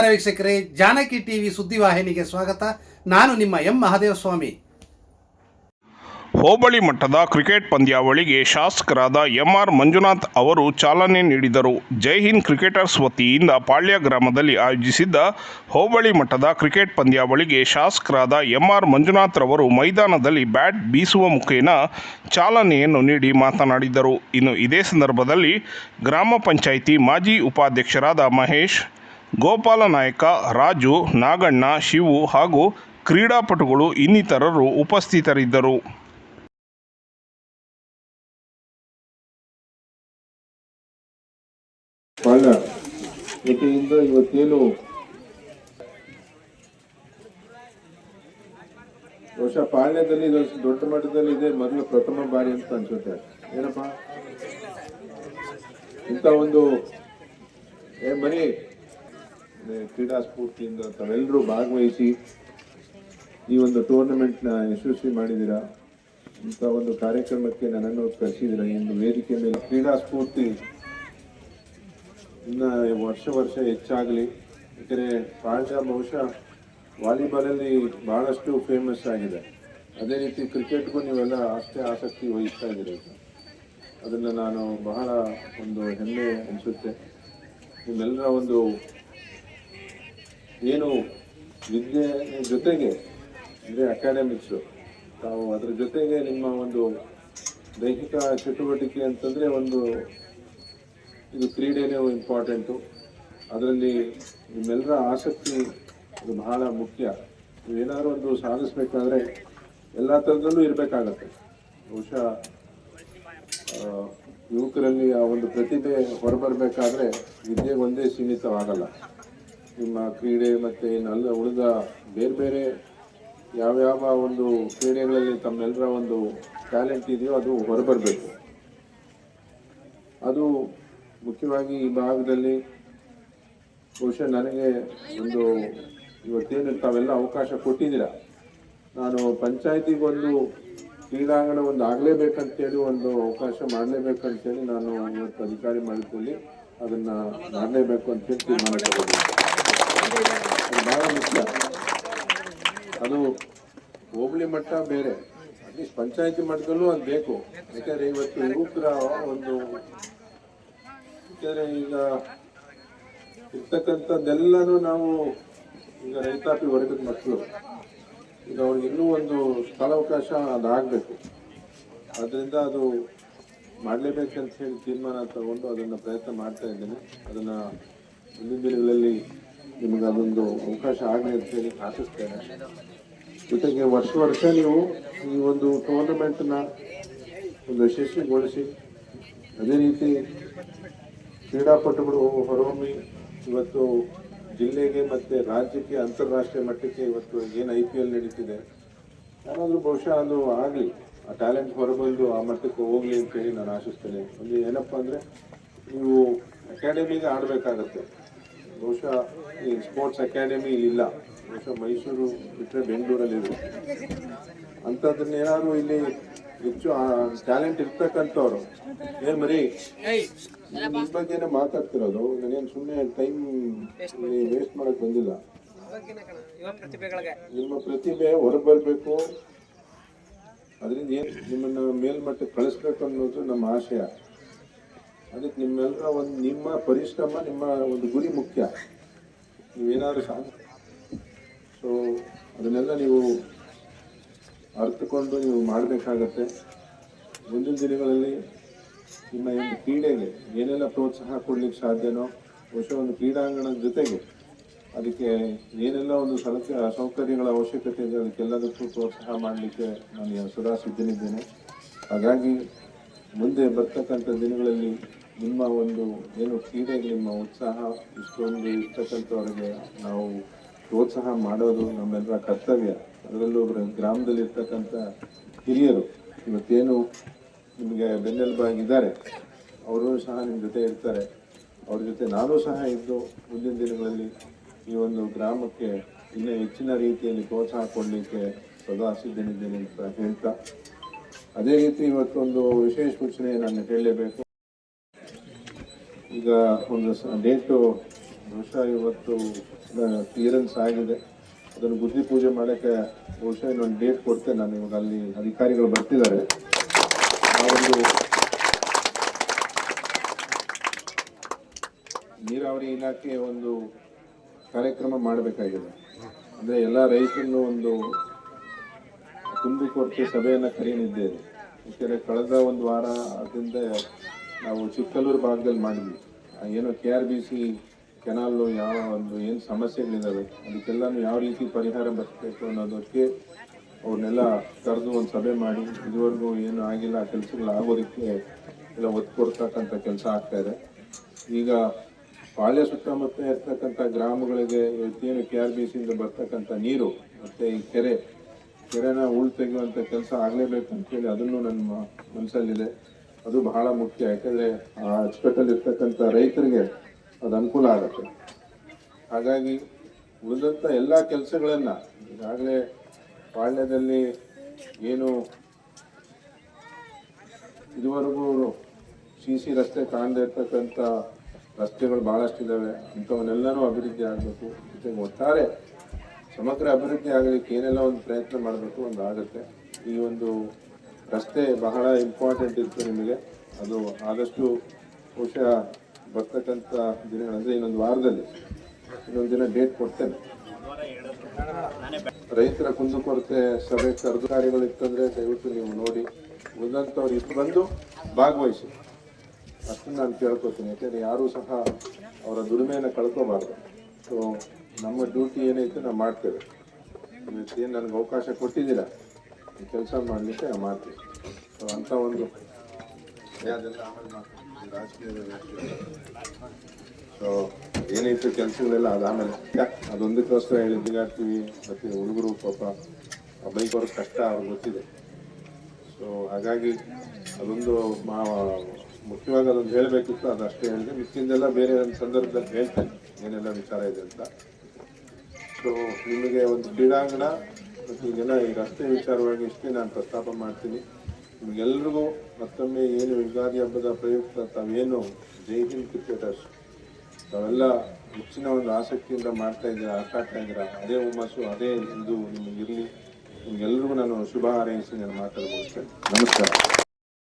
ನಮಸ್ಕಾರ ವೀಕ್ಷಕರೇ, ಜಾನಕಿ ಟಿವಿ ಸುದ್ದಿವಾಹಿನಿಗೆ ಸ್ವಾಗತ. ನಾನು ನಿಮ್ಮ ಎಂ ಮಹಾದೇವ ಸ್ವಾಮಿ ಹೋಬಳಿ ಮಟ್ಟದ ಕ್ರಿಕೆಟ್ ಪಂದ್ಯಾವಳಿಗೆ ಶಾಸಕರಾದ ಎಂಆರ್ ಮಂಜುನಾಥ್ ಅವರು ಚಾಲನೆ ನೀಡಿದರು. ಜೈ ಹಿಂದ್ ಕ್ರಿಕೆಟರ್ಸ್ ವತಿಯಿಂದ ಪಾಳ್ಯ ಗ್ರಾಮದಲ್ಲಿ ಆಯೋಜಿಸಿದ್ದ ಹೋಬಳಿ ಮಟ್ಟದ ಕ್ರಿಕೆಟ್ ಪಂದ್ಯಾವಳಿಗೆ ಶಾಸಕರಾದ ಎಂಆರ್ ಮಂಜುನಾಥ್ ರವರು ಮೈದಾನದಲ್ಲಿ ಬ್ಯಾಟ್ ಬೀಸುವ ಮುಖೇನ ಚಾಲನೆಯನ್ನು ನೀಡಿ ಮಾತನಾಡಿದರು. ಇನ್ನು ಇದೇ ಸಂದರ್ಭದಲ್ಲಿ ಗ್ರಾಮ ಪಂಚಾಯಿತಿ ಮಾಜಿ ಉಪಾಧ್ಯಕ್ಷರಾದ ಮಹೇಶ್ ಗೋಪಾಲ ನಾಯಕ ರಾಜು ನಾಗಣ್ಣ ಶಿವು ಹಾಗೂ ಕ್ರೀಡಾಪಟುಗಳು ಇನ್ನಿತರರು ಉಪಸ್ಥಿತರಿದ್ದರು. ವತಿಯಿಂದ ಇವತ್ತೇನು? ಬಹುಶಃ ಪಾಳ್ಯದಲ್ಲಿ ದೊಡ್ಡ ಮಟ್ಟದಲ್ಲಿ ಇದೆ ಮೊದಲು ಪ್ರಥಮ ಬಾರಿ ಅಂತ ಅನ್ಸುತ್ತೆ. ಏನಪ್ಪ? ಇಂಥ ಒಂದು ಏ ಏ, ಕ್ರೀಡಾ ಸ್ಫೂರ್ತಿಯಿಂದ ತಾವೆಲ್ಲರೂ ಭಾಗವಹಿಸಿ ಈ ಒಂದು ಟೂರ್ನಮೆಂಟ್ನ ಯಶಸ್ವಿ ಮಾಡಿದ್ದೀರಾ? ಇಂಥ ಒಂದು ಕಾರ್ಯಕ್ರಮಕ್ಕೆ ನನ್ನನ್ನು ಕರೆಸಿದ್ದೀರಾ? ಎಂದು ವೇದಿಕೆ ಮೇಲೆ ಕ್ರೀಡಾ ಸ್ಫೂರ್ತಿ ಇನ್ನ ವರ್ಷ ವರ್ಷ ಹೆಚ್ಚಾಗಲಿ. ಏಕೆಂದರೆ ಪಾಳ್ಯ ಬಹುಶಃ ವಾಲಿಬಾಲಲ್ಲಿ ಬಹಳಷ್ಟು ಫೇಮಸ್ ಆಗಿದೆ. ಅದೇ ರೀತಿ ಕ್ರಿಕೆಟ್ಗೂ ನೀವೆಲ್ಲ ಅಷ್ಟೇ ಆಸಕ್ತಿ ವಹಿಸ್ತಾ ಇದ್ದೀರಿ. ಅದನ್ನು ನಾನು ಬಹಳ ಒಂದು ಹೆಮ್ಮೆ ಅನಿಸುತ್ತೆ. ನಿಮ್ಮೆಲ್ಲರ ಒಂದು ಏನು ವಿದ್ಯೆ ಜೊತೆಗೆ, ಅಂದರೆ ಅಕಾಡೆಮಿಕ್ಸು ತಾವು ಅದ್ರ ಜೊತೆಗೆ ನಿಮ್ಮ ಒಂದು ದೈಹಿಕ ಚಟುವಟಿಕೆ ಅಂತಂದರೆ ಒಂದು ಇದು ಕ್ರೀಡೆನೇ ಇಂಪಾರ್ಟೆಂಟು ಅದರಲ್ಲಿ ನಿಮ್ಮೆಲ್ಲರ ಆಸಕ್ತಿ ಅದು ಬಹಳ ಮುಖ್ಯ. ನೀವೇನಾದ್ರು ಒಂದು ಸಾಧಿಸ್ಬೇಕಾದ್ರೆ ಎಲ್ಲ ಥರದಲ್ಲೂ ಇರಬೇಕಾಗತ್ತೆ. ಬಹುಶಃ ಯುವಕರಲ್ಲಿ ಆ ಒಂದು ಪ್ರತಿಭೆ ಹೊರಬರಬೇಕಾದ್ರೆ ವಿದ್ಯೆ ಒಂದೇ ಸೀಮಿತವಾಗಲ್ಲ. ನಿಮ್ಮ ಕ್ರೀಡೆ ಮತ್ತು ಇನ್ನೆಲ್ಲ ಉಳಿದ ಬೇರೆ ಬೇರೆ ಯಾವ್ಯಾವ ಒಂದು ಕ್ರೀಡೆಗಳಲ್ಲಿ ತಮ್ಮೆಲ್ಲರ ಒಂದು ಟ್ಯಾಲೆಂಟ್ ಇದೆಯೋ ಅದು ಹೊರಬರಬೇಕು. ಅದು ಮುಖ್ಯವಾಗಿ ಈ ಭಾಗದಲ್ಲಿ ಬಹುಶಃ ನನಗೆ ಒಂದು ಇವತ್ತೇನು ತಾವೆಲ್ಲ ಅವಕಾಶ ಕೊಟ್ಟಿದ್ದೀರಾ? ನಾನು ಪಂಚಾಯತಿಗೊಂದು ಕ್ರೀಡಾಂಗಣ ಒಂದು ಆಗಲೇಬೇಕಂತೇಳಿ ಒಂದು ಅವಕಾಶ ಮಾಡಲೇಬೇಕಂತೇಳಿ ನಾನು ಇವತ್ತು ಅಧಿಕಾರಿ ಮಾಡಿಕೊಳ್ಳಿ, ಅದನ್ನು ಮಾಡಲೇಬೇಕು ಅಂತೇಳಿ ತೀರ್ಮಾನ ಅದು ಬಹಳ ಮುಖ್ಯ ಅದು ಹೋಬಳಿ ಮಟ್ಟ ಬೇರೆ. ಅಟ್ಲೀಸ್ಟ್ ಪಂಚಾಯತಿ ಮಟ್ಟದಲ್ಲೂ ಅದು ಬೇಕು. ಯಾಕಂದರೆ ಇವತ್ತು ಯುವಕರ ಒಂದು ಯಾಕಂದರೆ ಈಗ ಇರ್ತಕ್ಕಂಥದ್ದೆಲ್ಲನೂ ನಾವು ಈಗ ರೈತಾಪಿ ವರ್ಗದ ಮಕ್ಕಳು. ಈಗ ಅವ್ರಿಗೆ ಇನ್ನೂ ಒಂದು ಸ್ಥಳಾವಕಾಶ ಅದಾಗಬೇಕು. ಅದರಿಂದ ಅದು ಮಾಡಲೇಬೇಕಂತ ಹೇಳಿ ತೀರ್ಮಾನ ತಗೊಂಡು ಅದನ್ನು ಪ್ರಯತ್ನ ಮಾಡ್ತಾ ಇದ್ದೇನೆ. ಅದನ್ನು ಮುಂದಿನ ದಿನಗಳಲ್ಲಿ ನಿಮಗೆ ಅದೊಂದು ಅವಕಾಶ ಆಗಲಿ ಅಂತ ಹೇಳಿ ಆಶಿಸ್ತೇನೆ ಜೊತೆಗೆ ವರ್ಷ ವರ್ಷ ನೀವು ಈ ಒಂದು ಟೂರ್ನಮೆಂಟ್ನ ಒಂದು ಯಶಸ್ವಿಗೊಳಿಸಿ, ಅದೇ ರೀತಿ ಕ್ರೀಡಾಪಟುಗಳು ಹೊರಹೊಮ್ಮಿ, ಇವತ್ತು ಜಿಲ್ಲೆಗೆ ಮತ್ತು ರಾಜ್ಯಕ್ಕೆ ಅಂತಾರಾಷ್ಟ್ರೀಯ ಮಟ್ಟಕ್ಕೆ ಇವತ್ತು ಏನು ಐ ಪಿ ಎಲ್ ನಡೀತಿದೆ, ಯಾರಾದರೂ ಬಹುಶಃ ಅದು ಆಗಲಿ, ಆ ಟ್ಯಾಲೆಂಟ್ ಹೊರಬಂದು ಆ ಮಟ್ಟಕ್ಕೆ ಹೋಗಲಿ ಅಂತೇಳಿ ನಾನು ಆಶಿಸ್ತೇನೆ. ಒಂದು ಏನಪ್ಪ ಅಂದರೆ, ನೀವು ಅಕಾಡೆಮಿಗೆ ಆಡಬೇಕಾಗತ್ತೆ. ಬಹುಶಃ ಈ ಸ್ಪೋರ್ಟ್ಸ್ ಅಕಾಡೆಮಿ ಇಲ್ಲಿಲ್ಲ. ಬಹುಶಃ ಮೈಸೂರು ಬಿಟ್ಟರೆ ಬೆಂಗಳೂರಲ್ಲಿ ಇದೆ ಅಂಥದ್ದನ್ನ ಏನಾದರೂ ಇಲ್ಲಿ ಹೆಚ್ಚು ಟ್ಯಾಲೆಂಟ್ ಇರ್ತಕ್ಕಂಥವ್ರು? ಏನು ಮರಿ? ನಿಮ್ಮ ಬಗ್ಗೆ ಮಾತಾಡ್ತಿರೋದು. ನನಗೇನು ಸುಮ್ಮನೆ ಟೈಮ್ ವೇಸ್ಟ್ ಮಾಡೋಕ್ಕೆ ಬಂದಿಲ್ಲ. ನಿಮ್ಮ ಪ್ರತಿಭೆ ಹೊರಬರಬೇಕು. ಅದರಿಂದ ಏನು ನಿಮ್ಮನ್ನು ಮೇಲ್ಮಟ್ಟಕ್ಕೆ ಕಳಿಸ್ಬೇಕು ಅನ್ನೋದು ನಮ್ಮ ಆಶಯ. ಅದಕ್ಕೆ ನಿಮ್ಮೆಲ್ಲರ ಒಂದು ನಿಮ್ಮ ಪರಿಶ್ರಮ, ನಿಮ್ಮ ಒಂದು ಗುರಿ ಮುಖ್ಯ. ನೀವೇನಾದ್ರೂ ಸಾಧ ಸೊ ಅದನ್ನೆಲ್ಲ ನೀವು ಅರ್ಥಕೊಂಡು ನೀವು ಮಾಡಬೇಕಾಗತ್ತೆ. ಮುಂದಿನ ದಿನಗಳಲ್ಲಿ ನಿಮ್ಮ ಒಂದು ಕ್ರೀಡೆಗೆ ಏನೆಲ್ಲ ಪ್ರೋತ್ಸಾಹ ಕೊಡ್ಲಿಕ್ಕೆ ಸಾಧ್ಯನೋ, ಬಹುಶಃ ಒಂದು ಕ್ರೀಡಾಂಗಣದ ಜೊತೆಗೆ ಅದಕ್ಕೆ ಏನೆಲ್ಲ ಒಂದು ಸಲಕ, ಸೌಕರ್ಯಗಳ ಅವಶ್ಯಕತೆ ಇದೆ, ಅದಕ್ಕೆಲ್ಲದಕ್ಕೂ ಪ್ರೋತ್ಸಾಹ ಮಾಡಲಿಕ್ಕೆ ನಾನು ಸದಾ ಸಿದ್ಧನಿದ್ದೇನೆ. ಹಾಗಾಗಿ ಮುಂದೆ ಬರ್ತಕ್ಕಂಥ ದಿನಗಳಲ್ಲಿ ನಿಮ್ಮ ಒಂದು ಏನು ಕ್ರೀಡೆಗೆ ನಿಮ್ಮ ಉತ್ಸಾಹ ಇಷ್ಟೊಂದು ಇರ್ತಕ್ಕಂಥವ್ರಿಗೆ ನಾವು ಪ್ರೋತ್ಸಾಹ ಮಾಡೋದು ನಮ್ಮೆಲ್ಲರ ಕರ್ತವ್ಯ. ಅದರಲ್ಲೂ ಗ್ರಾಮದಲ್ಲಿರ್ತಕ್ಕಂಥ ಹಿರಿಯರು ಇವತ್ತೇನು ನಿಮಗೆ ಬೆನ್ನೆಲುಬಾಗಿದ್ದಾರೆ ಅವರು ಸಹ ನಿಮ್ಮ ಜೊತೆ ಇರ್ತಾರೆ. ಅವ್ರ ಜೊತೆ ನಾನು ಸಹ ಇದ್ದು ಮುಂದಿನ ದಿನಗಳಲ್ಲಿ ಈ ಒಂದು ಗ್ರಾಮಕ್ಕೆ ಇನ್ನೂ ಹೆಚ್ಚಿನ ರೀತಿಯಲ್ಲಿ ಪ್ರೋತ್ಸಾಹ ಕೊಡಲಿಕ್ಕೆ ಸದಾ ಸಿದ್ಧನಿದ್ದೇನೆ ಅಂತ ಹೇಳ್ತಾ. ಅದೇ ರೀತಿ ಇವತ್ತೊಂದು ವಿಶೇಷ ಸೂಚನೆ ನಾನು ಹೇಳಲೇಬೇಕು. ಈಗ ಒಂದು ಡೇಟು ಬಹುಶಃ ಇವತ್ತು ಕ್ಲಿಯರೆನ್ಸ್ ಆಗಿದೆ. ಅದನ್ನು ಬುದ್ಧಿ ಪೂಜೆ ಮಾಡೋಕ್ಕೆ ಬಹುಶಃ ಇನ್ನೊಂದು ಡೇಟ್ ಕೊಡ್ತೇನೆ ನಾನು, ಇವಾಗ ಅಲ್ಲಿ ಅಧಿಕಾರಿಗಳು ಬರ್ತಿದ್ದಾರೆ. ಒಂದು ನೀರಾವರಿ ಇಲಾಖೆ ಒಂದು ಕಾರ್ಯಕ್ರಮ ಮಾಡಬೇಕಾಗಿದೆ. ಅಂದರೆ ಎಲ್ಲ ರೈತರನ್ನು ಒಂದು ಕುಂದುಕೊರತೆ ಸಭೆಯನ್ನು ಕರೆಯಲಿದ್ದೇವೆ. ಯಾಕೆಂದರೆ ಕಳೆದ ಒಂದು ವಾರ ಅದರಿಂದ ನಾವು ಚಿಕ್ಕಲ್ಲೂರು ಭಾಗದಲ್ಲಿ ಮಾಡಿದ್ವಿ. ಏನೋ K R B C canal ಯಾವ ಒಂದು ಏನು ಸಮಸ್ಯೆಗಳಿದ್ದಾವೆ ಅದಕ್ಕೆಲ್ಲನೂ ಯಾವ ರೀತಿ ಪರಿಹಾರ ಬರಬೇಕು ಅನ್ನೋದಕ್ಕೆ ಅವ್ರನ್ನೆಲ್ಲ ಕರೆದು ಒಂದು ಸಭೆ ಮಾಡಿ, ಇದುವರೆಗೂ ಏನು ಆಗಿಲ್ಲ, ಆ ಕೆಲಸಗಳು ಆಗೋದಕ್ಕೆ ಎಲ್ಲ ಒತ್ತು ಕೊಡ್ತಕ್ಕಂಥ ಕೆಲಸ ಆಗ್ತಾಯಿದೆ ಈಗ ಪಾಳ್ಯ ಸುತ್ತಮುತ್ತ ಇರ್ತಕ್ಕಂಥ ಗ್ರಾಮಗಳಿಗೆ ಇವತ್ತೇನು ಕೆ ಆರ್ ಬಿ ಸಿಯಿಂದ ಬರ್ತಕ್ಕಂಥ ನೀರು, ಮತ್ತೆ ಈ ಕೆರೆ, ಕೆರೆನ ಉಳ್ ತೆಗೆಯುವಂಥ ಕೆಲಸ ಆಗಲೇಬೇಕು ಅಂತೇಳಿ ಅದನ್ನು ನನ್ನ ಮನಸ್ಸಲ್ಲಿದೆ. ಅದು ಬಹಳ ಮುಖ್ಯ, ಯಾಕಂದ್ರೆ ಆ ಅಚ್ಚುಕಟ್ಟಲ್ಲಿ ಇರ್ತಕ್ಕಂಥ ರೈತರಿಗೆ ಅದು ಅನುಕೂಲ ಆಗುತ್ತೆ. ಹಾಗಾಗಿ ಉಳಿದಂಥ ಎಲ್ಲ ಕೆಲಸಗಳನ್ನ ಈಗಾಗಲೇ ಪಾಳ್ಯದಲ್ಲಿ ಏನು ಇದುವರೆಗೂ ಸಿ ಸಿ ರಸ್ತೆ ಕಾಣದೇ ಇರ್ತಕ್ಕಂಥ ರಸ್ತೆಗಳು ಭಾಳಷ್ಟಿದ್ದಾವೆ ಅಂಥವನ್ನೆಲ್ಲನೂ ಅಭಿವೃದ್ಧಿ ಆಗಬೇಕು. ಜೊತೆಗೆ ಒಟ್ಟಾರೆ ಸಮಗ್ರ ಅಭಿವೃದ್ಧಿ ಆಗಲಿಕ್ಕೆ ಏನೆಲ್ಲ ಒಂದು ಪ್ರಯತ್ನ ಮಾಡಬೇಕು ಒಂದು ಆಗುತ್ತೆ. ಈ ಒಂದು ರಸ್ತೆ ಬಹಳ ಇಂಪಾರ್ಟೆಂಟ್ ಇತ್ತು ನಿಮಗೆ. ಅದು ಆದಷ್ಟು ಬಹುಶಃ ಬರ್ತಕ್ಕಂಥ ದಿನಗಳಂದ್ರೆ ಇನ್ನೊಂದು ವಾರದಲ್ಲಿ, ಇನ್ನೊಂದು ದಿನ ಡೇಟ್ ಕೊಡ್ತೇನೆ. ರೈತರ ಕುಂದುಕೊರತೆ ಸಭೆ ಕರೆದು ಕಾರ್ಯಗಳು ಇತ್ತಂದ್ರೆ ದಯವಿಟ್ಟು ನೀವು ನೋಡಿ, ಉಳಿದಂಥವ್ರು ಇಟ್ಟು ಬಂದು ಭಾಗವಹಿಸಿ. ಅಷ್ಟನ್ನು ನಾನು ಕೇಳ್ಕೊತೀನಿ ಯಾಕೆಂದರೆ ಯಾರೂ ಸಹ ಅವರ ದುಡಿಮೆಯನ್ನು ಕಳ್ಕೋಬಾರ್ದು. ಸೊ ನಮ್ಮ ಡ್ಯೂಟಿ ಏನೈತೆ ನಾವು ಮಾಡ್ತೇವೆ. ಏನು ನನಗೆ ಅವಕಾಶ ಕೊಟ್ಟಿದ್ದೀರಾ? ಕೆಲಸ ಮಾಡಲಿಕ್ಕೆ ಮಾಡ್ತೀವಿ ಸೊ ಅಂಥ ಒಂದು ಸೊ ಏನಿತ್ತು ಕೆಲಸಗಳೆಲ್ಲ ಅದಾಮೇಲೆ ಅದೊಂದಕ್ಕೋಸ್ಕರ ಹೇಳಿ ಬಿಗಾಡ್ತೀವಿ ಮತ್ತೆ ಹುಡುಗರು ಪಾಪ ಆ ಬೈಕ್ ಅವ್ರಿಗೆ ಕಷ್ಟ ಅವ್ರಿಗೆ ಗೊತ್ತಿದೆ. ಸೊ ಹಾಗಾಗಿ ಅದೊಂದು ಮಾ ಮುಖ್ಯವಾಗಿ ಅದೊಂದು ಹೇಳಬೇಕಿತ್ತು. ಅದು ಅಷ್ಟೇ ಹೇಳಿದೆ. ಮಿಕ್ಕಿಂದೆಲ್ಲ ಬೇರೆ ಒಂದು ಸಂದರ್ಭದಲ್ಲಿ ಹೇಳ್ತೇನೆ. ಏನೆಲ್ಲ ವಿಚಾರ ಇದೆ ಅಂತ. ಸೊ ನಿಮಗೆ ಒಂದು ಕ್ರೀಡಾಂಗಣ ಮತ್ತು ದಿನ, ಈ ರಸ್ತೆ ವಿಚಾರವಾಗಿ ಇಷ್ಟೇ ನಾನು ಪ್ರಸ್ತಾಪ ಮಾಡ್ತೀನಿ. ನಿಮಗೆಲ್ರಿಗೂ ಮತ್ತೊಮ್ಮೆ ಏನು ಯುಗಾದಿ ಹಬ್ಬದ ಪ್ರಯುಕ್ತ, ತಾವೇನು ಜೈ ಹಿಂದ್ ಕ್ರಿಕೆಟರ್ಸ್ ತಾವೆಲ್ಲ ಹೆಚ್ಚಿನ ಒಂದು ಆಸಕ್ತಿಯಿಂದ ಮಾಡ್ತಾ ಇದ್ದೀರಾ ಆಟ ಇದ್ದೀರಾ, ಅದೇ ಹುಮ್ಮಸ್ಸು, ಅದೇ ಇದು ನಿಮಗಿರಲಿ. ನಿಮಗೆಲ್ರಿಗೂ ನಾನು ಶುಭ ಹಾರೈಸಿ, ನಾನು ಮಾತಾಡ್ಬೋದು ನಮಸ್ಕಾರ.